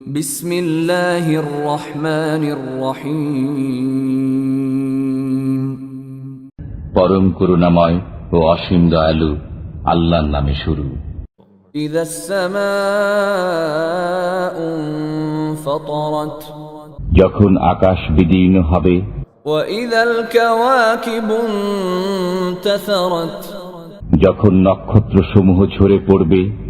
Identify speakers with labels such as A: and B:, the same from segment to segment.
A: بسم الله الرحمن الرحيم
B: পরম করুণাময় ও অসীম দয়ালু আল্লাহর নামে শুরু
A: إذا السماء انفطرت
B: যখন আকাশ বিদীর্ণ হবে
A: وإذا الكواكب انتثرت
B: যখন নক্ষত্রসমূহ ঝরে পড়বে
A: وإذا البحار فجرت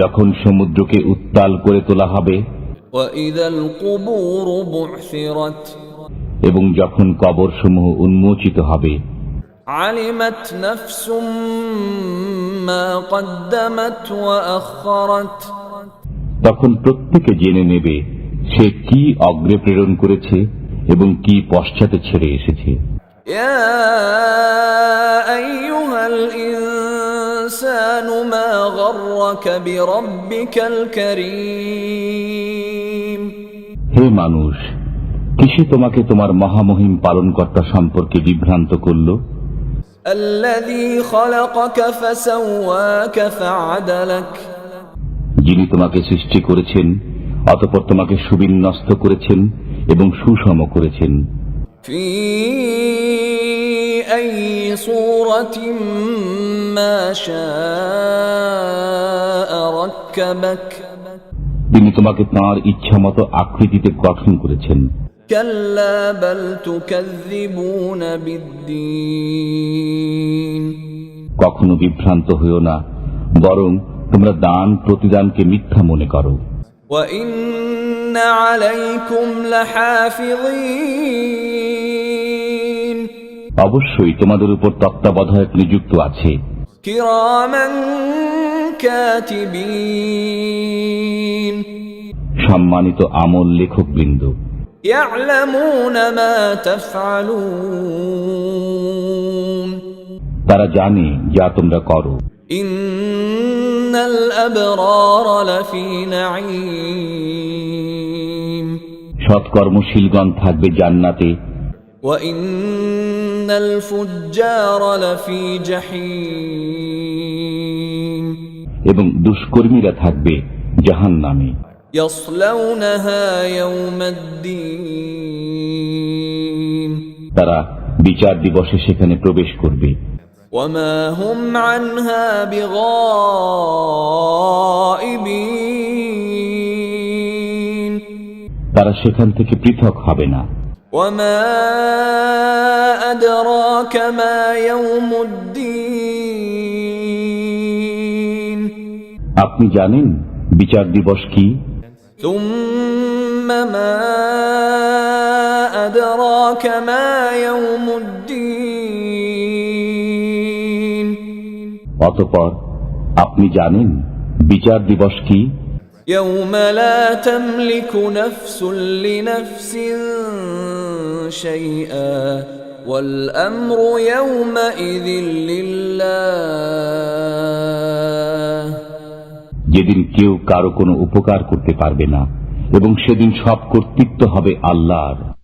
B: যখন সমুদ্রকে উত্তাল করে তোলা হবে
A: وإذا القبور بعثرت
B: এবং যখন কবরসমূহ উন্মোচিত হবে
A: علمت نفس ما قدمت وأخرت
B: তখন প্রত্যেকে জেনে নেবে সে কি অগ্রে প্রেরণ করেছে এবং কি পশ্চাতে ছেড়ে এসেছে
A: يا أيها الإنسان ما غرك بربك الكريم
B: হে মানুষ কিসে তোমাকে তোমার মহামহিম পালনকর্তা সম্পর্কে বিভ্রান্ত করল
A: الذي خلقك فسواك فعدلك
B: যিনি তোমাকে সৃষ্টি করেছেন অতপর তোমাকে সুবিন্যস্ত করেছেন এবং সুষম করেছেন
A: في أي صورة ما شاء ركبك
B: তিনি তোমাকে তাঁর ইচ্ছামতো আকৃতিতে গঠন করেছেন
A: كلا بل تكذبون بالدين
B: কখনো বিভ্রান্ত হইও না বরং তোমরা দান প্রতিদানকে মিথ্যা মনে করো
A: وإن عليكم لحافظين
B: অবশ্যই তোমাদের উপর তত্ত্বাবধায়ক নিযুক্ত আছে। সম্মানিত আমল
A: লেখক বৃন্দ
B: তারা জানে যা তোমরা করো। সৎকর্মশীলগণ থাকবে জান্নাতে।
A: وإن الفجار لفي جحيم
B: এবং দুষ্কর্মীরা থাকবে জাহান নামে
A: يصلونها يوم الدين
B: তারা বিচার দিবসে সেখানে প্রবেশ করবে
A: وما هم عنها بغائبين
B: তারা সেখান থেকে পৃথক হবে না
A: وما أدراك ما يوم الدين
B: আপনি জানেন বিচার দিবস কি
A: ثم ما أدراك ما يوم الدين
B: অতপর আপনি জানেন বিচার দিবস কি
A: يوم لا تملك نفس لنفس شيئا والأمر يومئذ لله
B: যেদিন কেউ কারো কোনো উপকার করতে পারবে না এবং সেদিন সব কর্তৃত্ব হবে আল্লাহর